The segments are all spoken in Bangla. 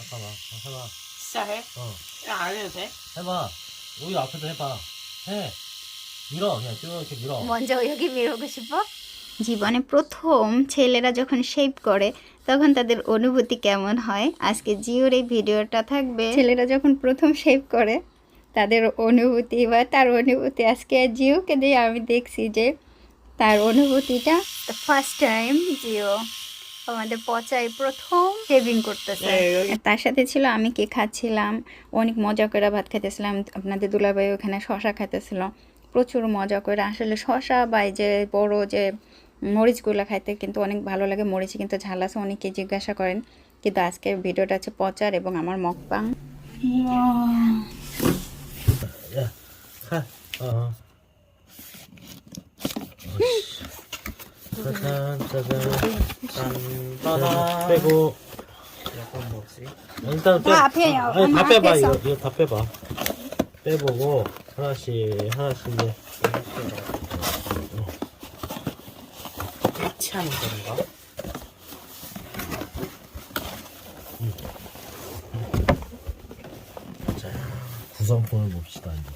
잠깐만 어, 해봐 진짜 해? 어 야, 안 해도 돼? 해봐 우유 앞에도 해봐 해 밀어 그냥 쭉 이렇게 밀어 먼저 여기 মিরোকে শিব জীবনে প্রথম ছেলেরা যখন শেপ করে তখন তাদের অনুভূতি কেমন হয় আজকে জিওর এই ভিডিওটা থাকবে ছেলেরা যখন প্রথম শেপ করে তাদের অনুভূতি বা তার অনুভূতি আজকে জিওকে দিয়ে আমি দেখছি যে তার অনুভূতিটা ফার্স্ট টাইম জিও আমাদের পচায় প্রথম শেভিং করতেছে। তার সাথে ছিল আমি কে খাচ্ছিলাম অনেক মজা করে ভাত খাইতেছিলাম আপনাদের দুলাভাই ওখানে শশা খাইতেছিল প্রচুর মজা করে। আসলে শশা বা যে বড় যে মরিচগুলো খাইতে কিন্তু অনেক ভালো লাগে মরিচ কিন্তু ঝাল আছে অনেকে জিজ্ঞাসা করেন কিন্তু আজকের ভিডিওটা আছে পচার এবং আমার মকপাং 가. 어. 짠, 짜잔. 따단. 빼고. 약간 뭐지? 일단 빼. 다 앞에요. 아니, 다 엄마 빼봐. 앞에서. 이거, 이거 다 빼봐. 빼보고, 하나씩, 하나씩 이제. 같이 하는 건가? 구성품을 봅시다, 이제.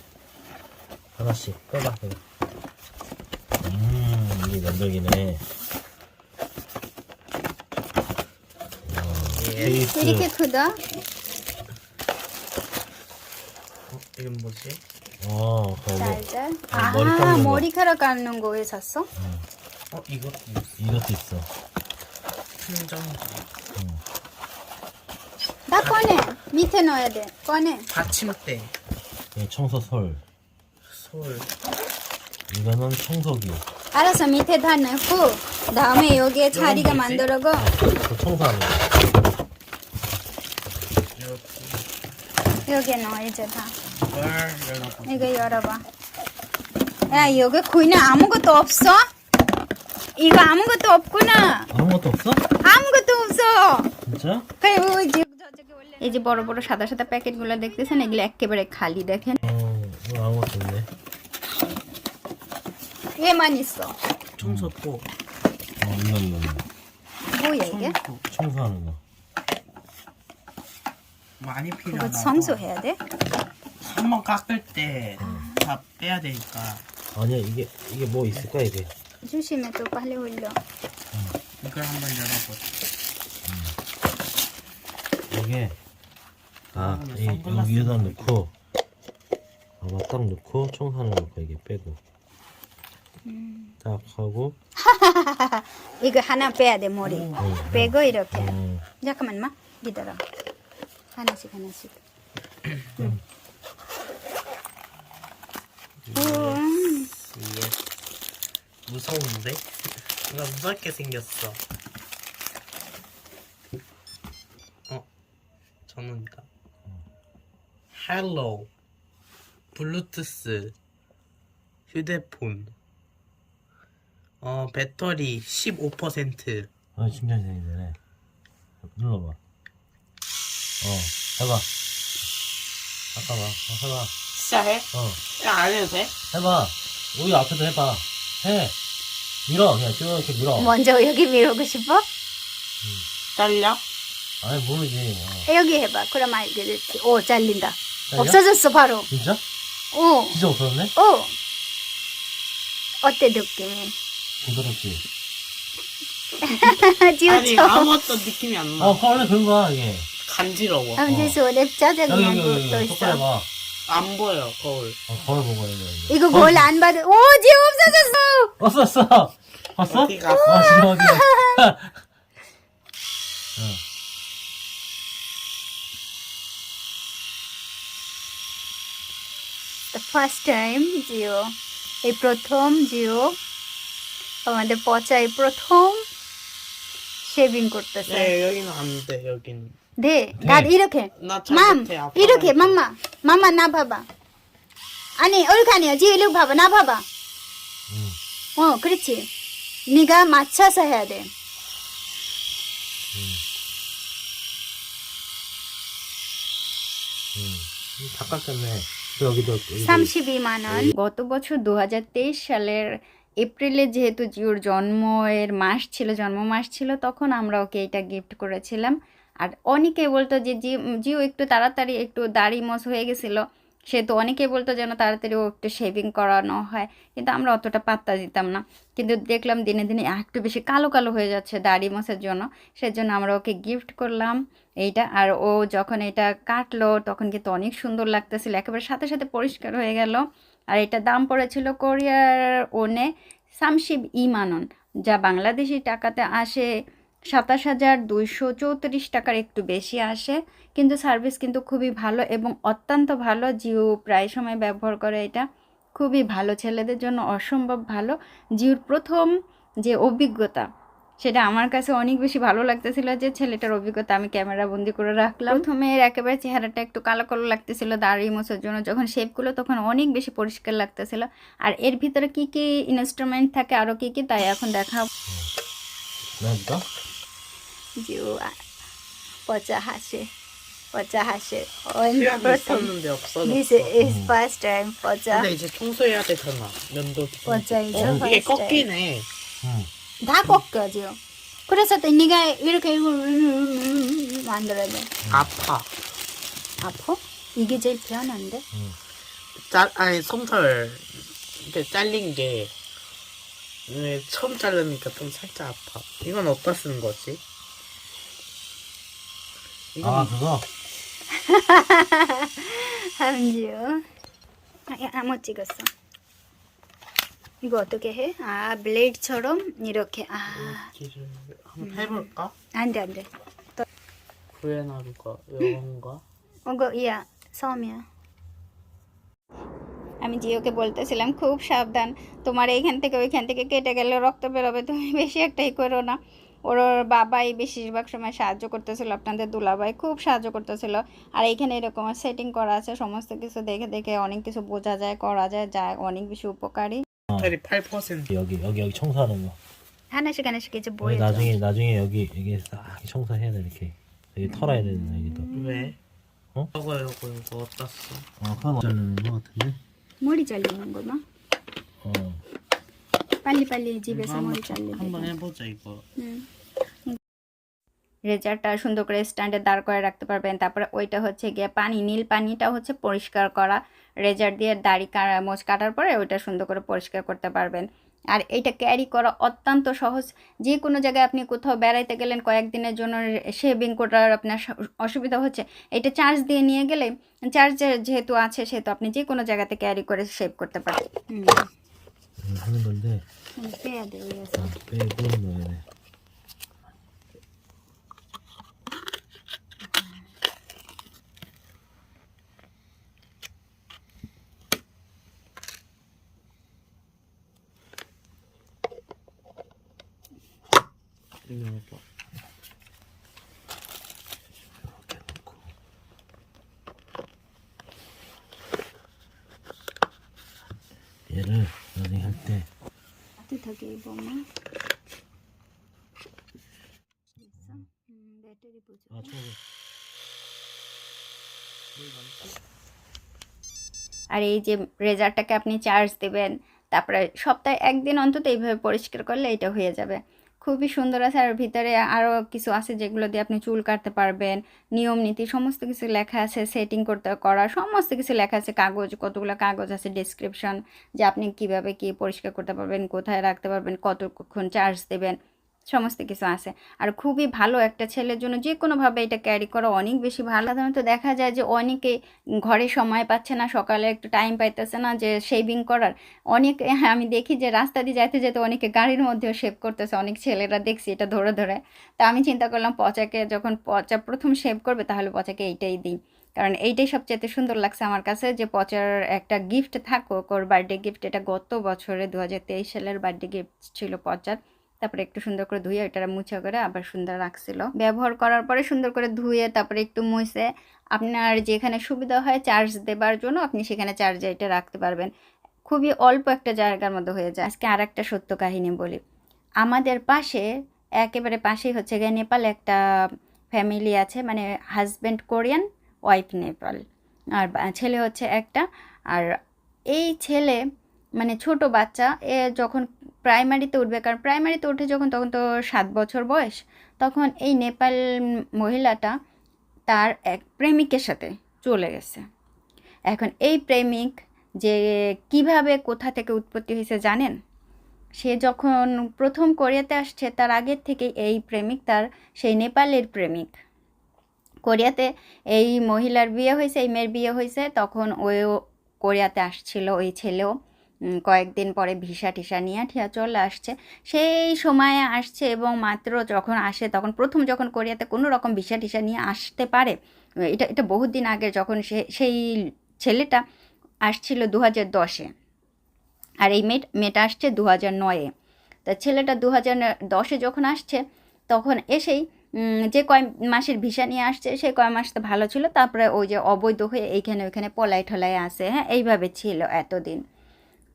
하나씩 빼봐, 빼봐. 음, 이게 면적이네. 어, 케이스. 이렇게 크다? 어, 이건 뭐지? 어. 짤짤 아, 아 머리 깎는 거. 머리카락 깎는 거에 샀어? 어, 이것도. 이것도 있어. 충전기. 나 꺼내 밑에 넣어야 돼 꺼내 받침대. 이 청소 솔. 솔. 이거는 청소기. 알았어 밑에 다 넣고 다음에 여기에 자리가? 만들어고 그 청소하는 거. 여기에 넣어 이제 다 걸 열어보자. 이거 열어봐 야 여기 구이는 아무것도 없어? 이거 아무것도 없구나 아무것도 없어? 아무것도 없어 진짜? এই যে বড় বড় সাদা সাদা প্যাকেটগুলো দেখতেছেন এগুলো একেবারে খালি দেখেন 어, 이거 아무것도 없네. 얘만 있어 청소포. 어, 이거, 이거, 이거. 뭐야 이게? 청소. 청소하는 거. 많이 그거 필요하다. 청소해야 돼? 한번 깎을 때 다 빼야 되니까. 아니야, 이게, 이게 뭐 있을까, 이게? 조심해 또 빨리 올려 이걸 한번 열어보자. 이게, 아, 아, 이, 여기에다 넣고, 봐봐, 딱 넣고, 청소하는 거, 이게 빼고. 딱 하고, 이거 하나 빼야 돼 머리 응, 빼고 이렇게 음, 잠깐만만 기다려 하나씩 하나씩 음. 이게 무서운데? 뭔가 무섭게 생겼어. 어, 저는가? 헬로 블루투스 휴대폰 어 배터리 15% 아, 신기한 생이네. 눌러봐. 어, 해봐. 잠깐만, 어, 해봐. 진짜 해? 어, 야, 안 해도 돼? 해봐. 우유 앞에도 해봐. 해. 밀어, 그냥 쭉 이렇게 밀어. 먼저 여기 미루고 싶어? 잘려? 아니, 모르지. 어. 여기 해봐 그럼 알겠지 오 잘린다 잘려? 없어졌어 바로 진짜? 오 진짜 없었네? 오. 어때 느낌이? 부드럽지? 아니 지우쳐 아무것도 느낌이 안 나. 어, 원래 그런 거야, 이게. 간지러워. 아무튼 손에 짜증난 여기, 여기, 여기, 것도 여기. 똑바로 있어 해봐. 안 보여 거울. 어, 거울 보고 해야 돼. 이거 뭘 안 받아 오 지우 없어졌어 없었어! 봤어? 어디 갔어? 어, 지금 어디 갔어? 응. The first time জিও এই প্রথম জিও আমাদের পচায় প্রথম শেভিং করতেছে। দে দাদ ইরোখে মাম ইরোখে মাম্মা মাম্মা না বাবা আনি ওরখানে জি লোক বাবা না বাবা ও করেছি। নিগা মাছা সহায় দে। শামসি বিমানন গত বছর দু হাজার তেইশ সালের এপ্রিলে যেহেতু জিওর জন্মের মাস ছিল, জন্ম মাস ছিল, তখন আমরা ওকে এটা গিফট করেছিলাম। আর অনেকে বলতো যে জিও একটু তাড়াতাড়ি একটু দাড়ি মস হয়ে গেছিল। সে তো অনেকে বলতো যেন তাড়াতাড়ি ও একটু শেভিং করানো হয়, কিন্তু আমরা অতটা পাত্তা দিতাম না। কিন্তু দেখলাম দিনে দিনে একটু বেশি কালো কালো হয়ে যাচ্ছে দাড়ি মসের জন্য, সেজন্য আমরা ওকে গিফট করলাম। এইটা। আর ও যখন এটা কাটলো, তখন কিন্তু অনেক সুন্দর লাগতেছিল। একেবারে সাথে সাথে পরিষ্কার হয়ে গেল। আর এটা দাম পড়েছিল কোরিয়ার ওনে সামশিব ইমানন, যা বাংলাদেশি টাকাতে আসে সাতাশ হাজার দুইশো চৌত্রিশ টাকার একটু বেশি আসে। কিন্তু সার্ভিস কিন্তু খুবই ভালো এবং অত্যন্ত ভালো। জিও প্রায় সময় ব্যবহার করে এটা। খুবই ভালো। ছেলেদের জন্য অসম্ভব ভালো। জিওর প্রথম যে অভিজ্ঞতা সেটা আমার কাছে অনেক বেশি ভালো লাগতেছিল যে ছেলেটার অভিজ্ঞতা আমি ক্যামেরা বন্দি করে রাখলাম প্রথমে এর একেবারে চেহারাটা একটু কালো কালো লাগতেছিল দাড়ি মোছার জন্য যখন শেপগুলো তখন অনেক বেশি পরিষ্কার লাগতেছিল আর এর ভিতরে কি কি ইনস্ট্রুমেন্ট থাকে আরও কি কি তাই এখন দেখা 나도 জিও পচা হাসে পচা হাসে 수염이 প্রথম 있었는데 없어졌어. This is first time পচা 근데 이제 청소해야 되잖아. 면도. 맞아, 이제 어, 이게 first time. 꺾이네. 응. 다 꺾여져. 그래서 또 네가 이렇게 만들어야 돼. 아파. 아파? 이게 제일 편한데? 짤 아니 솜털 이렇게 잘린 게 네, 처음 자르니까 좀 살짝 아파. 이건 어디다 쓰는 거지? 이건 아 그거 한지요. 아, 못 찍었어. ಗೊತ್ತುಗೆ ಆ ಬ್ಲೇಡ್ ಚೊಡೋ ಇರೋಕೆ ಅಂದೆ ಅಂದೆ ইয়া সৌমিয়া আমি জিওকে বলতেছিলাম খুব সাবধান। তোমার এইখান থেকে ওইখান থেকে কেটে গেলে রক্ত বেরোবে। তুমি বেশি একটাই করো না। ওর বাবাই বেশিরভাগ সময় সাহায্য করতেছিল আপনাদের দুলাভাই। খুব সাহায্য করতেছিল। আর এইখানে এরকম সেটিং করা আছে সমস্ত কিছু দেখে দেখে অনেক কিছু বোঝা যায় করা যায় যা অনেক বেশি উপকারী। 털이 8%. 여기 여기 여기 청소하는 거 하나씩 하나씩 이제 여기 보여줘 나중에 나중에 여기 여기 싹 청소해야 돼 이렇게 여기 털어야 되는 여기도 왜? 어? 이거 이거 이거 어디다 써? 어 그건 자르는 거 같은데 머리 잘리는 거나 어 빨리빨리 집에서 머리 한번, 잘리는 한번 거 해보자 이거. রেজারটা সুন্দর করে স্ট্যান্ডে দাঁড় করে রাখতে পারবেন। তারপরে ওইটা হচ্ছে গিয়ে পানি নীল পানিটা হচ্ছে পরিষ্কার করা। রেজার দিয়ে দাড়ি মোচ কাটার পরে ওইটা সুন্দর করে পরিষ্কার করতে পারবেন। আর এটা ক্যারি করা অত্যন্ত সহজ। যে কোনো জায়গায় আপনি কোথাও বেড়াইতে গেলেন কয়েকদিনের জন্য শেভিং করার আপনার অসুবিধা হচ্ছে এটা চার্জ দিয়ে নিয়ে গেলে চার্জ যেহেতু আছে সেহেতু আপনি যে কোনো জায়গাতে ক্যারি করে শেভ করতে পারেন przyjmiemy to. আর এই যে রেজারটাকে আপনি চার্জ দেবেন তারপরে সপ্তাহে একদিন অন্তত এইভাবে পরিষ্কার করলে এটা হয়ে যাবে। খুবই সুন্দর আছে। আর ভিতরে আরও কিছু আছে যেগুলো দিয়ে আপনি চুল কাটতে পারবেন, নিয়ম নীতি সমস্ত কিছু লেখা আছে সেটিং করতে করা, সমস্ত কিছু লেখা আছে, কাগজ, কতগুলো কাগজ আছে ডিসক্রিপশন যে আপনি কীভাবে কি পরিষ্কার করতে পারবেন, কোথায় রাখতে পারবেন, কতক্ষণ চার্জ দেবেন। সমস্ত কিছু আছে। আর খুবই ভালো একটা ছেলের জন্য যে কোনোভাবে এটা ক্যারি করা অনেক বেশি ভালো। সাধারণত দেখা যায় যে অনেকে ঘরে সময় পাচ্ছে না সকালে একটু টাইম পাইতেছে না যে শেভিং করার। অনেক হ্যাঁ, আমি দেখি যে রাস্তা দিয়ে যাইতে যেতে অনেকে গাড়ির মধ্যেও শেভ করতেছে অনেক ছেলেরা দেখছি এটা ধরে ধরে। তা আমি চিন্তা করলাম পচাকে যখন পচা প্রথম শেভ করবে তাহলে পচাকে এইটাই দিই। কারণ এইটাই সবচেয়ে সুন্দর লাগছে আমার কাছে যে পচার একটা গিফট থাকুক। ওর বার্থডে গিফট এটা গত বছরে দু হাজার তেইশ সালের বার্থডে গিফট ছিল পচার। তারপরে একটু সুন্দর করে ধুয়ে ওইটা মুছে করে আবার সুন্দর রাখছিল। ব্যবহার করার পরে সুন্দর করে ধুয়ে তারপরে একটু মুছে আপনার যেখানে সুবিধা হয় চার্জ দেবার জন্য আপনি সেখানে চার্জে এটা রাখতে পারবেন। খুবই অল্প একটা জায়গার মধ্যে হয়ে যায়। আজকে আর একটা সত্য কাহিনী বলি। আমাদের পাশে, একেবারে পাশেই হচ্ছে গিয়ে নেপাল একটা ফ্যামিলি আছে মানে হাজব্যান্ড কোরিয়ান ওয়াইফ নেপাল। আর ছেলে হচ্ছে একটা। আর এই ছেলে মানে ছোট বাচ্চা, এ যখন প্রাইমারিতে উঠবে। কারণ প্রাইমারিতে উঠে যখন, তখন তো সাত বছর বয়স, তখন এই নেপাল মহিলাটা তার এক প্রেমিকের সাথে চলে গেছে। এখন এই প্রেমিক যে কীভাবে কোথা থেকে উৎপত্তি হয়েছে জানেন? সে যখন প্রথম কোরিয়াতে আসছে, তার আগের থেকে এই প্রেমিক, তার সেই নেপালের প্রেমিক। কোরিয়াতে এই মহিলার বিয়ে হয়েছে, এই মেয়ের বিয়ে হয়েছে, তখন ওও কোরিয়াতে আসছিল, ওই ছেলেও। কয়েকদিন পরে ভিসা টিসা নিয়ে ঠিয়া চলে আসছে। সেই সময়ে আসছে এবং মাত্র যখন আসে তখন প্রথম যখন কোরিয়াতে কোনো রকম ভিসা টিসা নিয়ে আসতে পারে, এটা এটা বহুদিন আগে যখন সে, সেই ছেলেটা আসছিল দু হাজার দশে। আর এই মেয়ে মেয়েটা আসছে দু হাজার নয়ে। তা ছেলেটা দু হাজার দশে যখন আসছে তখন এসেই যে কয় মাসের ভিসা নিয়ে আসছে সেই কয় মাস তো ভালো ছিল, তারপরে ওই যে অবৈধ হয়ে এইখানে ওইখানে পলাই ঠলাই আসে হ্যাঁ এইভাবে ছিল এতদিন।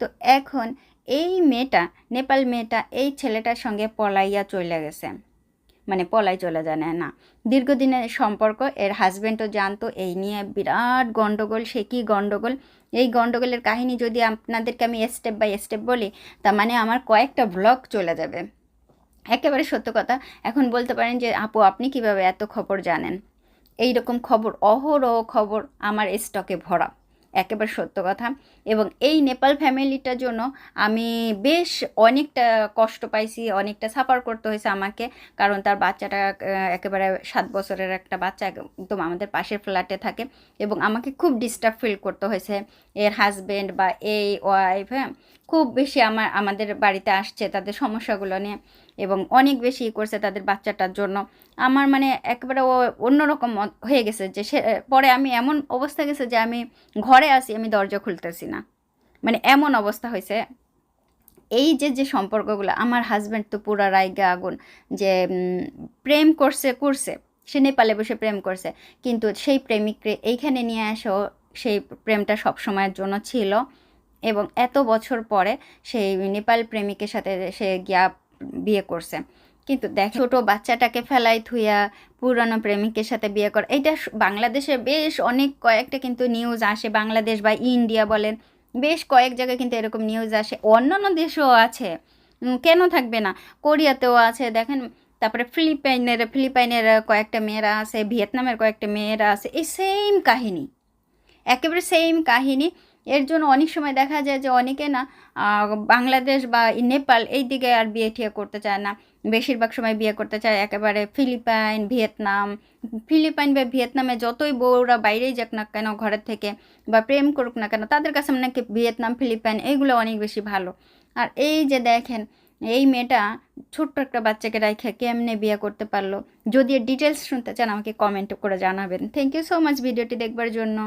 তো এখন এই মেয়েটা, নেপাল মেয়েটা এই ছেলেটার সঙ্গে পলাইয়া চলে গেছে। মানে পলাই চলে যায় না দীর্ঘদিনের সম্পর্ক, এর হাজব্যান্ডও জানতো, এই নিয়ে বিরাট গণ্ডগোল সে কী গণ্ডগোল এই গণ্ডগোলের কাহিনী যদি আপনাদেরকে আমি স্টেপ বাই স্টেপ বলি তা মানে আমার কয়েকটা ব্লগ চলে যাবে। একেবারে সত্য কথা, এখন বলতে পারেন যে, আপু, আপনি কীভাবে এত খবর জানেন? এই রকম খবর, অহরহ খবর আমার স্টকে ভরা। একেবারে সত্য কথা। এবং এই নেপাল ফ্যামিলিটার জন্য আমি বেশ অনেকটা কষ্ট পাইছি, অনেকটা সাফার করতে হয়েছে আমাকে। কারণ তার বাচ্চাটা একেবারে সাত বছরের একটা বাচ্চা একদম আমাদের পাশের ফ্ল্যাটে থাকে। এবং আমাকে খুব ডিস্টার্ব ফিল করতে হয়েছে। এর হাজবেন্ড বা এই ওয়াইফ হ্যাঁ খুব বেশি আমার, আমাদের বাড়িতে আসছে তাদের সমস্যাগুলো নিয়ে। এবং অনেক বেশি করছে তাদের বাচ্চাটার জন্য। আমার মানে একেবারে ও অন্যরকম হয়ে গেছে যে সে, পরে আমি এমন অবস্থা গেছে যে আমি ঘরে আসি আমি দরজা খুলতেছি না। মানে এমন অবস্থা হয়েছে। এই যে যে সম্পর্কগুলো, আমার হাজব্যান্ড তো পুরা রায়গা আগুন যে প্রেম করছে করছে। সে নেপালে বসে প্রেম করছে। কিন্তু সেই প্রেমিককে এইখানে নিয়ে আসো সেই প্রেমটা সব সময়ের জন্য ছিল। এবং এত বছর পরে সেই নেপাল প্রেমিকের সাথে সে গিয়া বিয়ে করছে। কিন্তু দেখ ছোট বাচ্চাটাকে ফেলাই থুইয়া পুরানো প্রেমিকের সাথে বিয়ে কর এটা বাংলাদেশে বেশ অনেক কয়েকটা কিন্তু নিউজ আসে, বাংলাদেশ বা ইন্ডিয়া বলেন। বেশ কয়েক জায়গায় কিন্তু এরকম নিউজ আসে। অন্যান্য দেশেও আছে। কেন থাকবে না? কোরিয়াতেও আছে, দেখেন। তারপরে ফিলিপাইনের ফিলিপাইনের কয়েকটা মেয়েরা আছে, ভিয়েতনামের কয়েকটা মেয়েরা আছে। এই সেম কাহিনী। একেবারে সেম কাহিনী। এর জন্য অনেক সময় দেখা যায় যে অনেকে না বাংলাদেশ বা নেপাল এই দিকে আর বিয়ে ঠিয়ে করতে চায় না। বেশিরভাগ সময় বিয়ে করতে চায় একেবারে ফিলিপাইন, ভিয়েতনাম। ফিলিপাইন বা ভিয়েতনামে যতই বউরা বাইরেই যাক না কেন ঘরের থেকে বা প্রেম করুক না কেন, তাদের কাছে নাকি ভিয়েতনাম, ফিলিপাইন এইগুলো অনেক বেশি ভালো। আর এই যে দেখেন, এই মেয়েটা ছোট্ট একটা বাচ্চাকে রেখে কেমনে বিয়ে করতে পারল? যদি ডিটেলস শুনতে চান, আমাকে কমেন্ট করে জানাবেন। থ্যাংক ইউ সো মাচ ভিডিওটি দেখবার জন্য।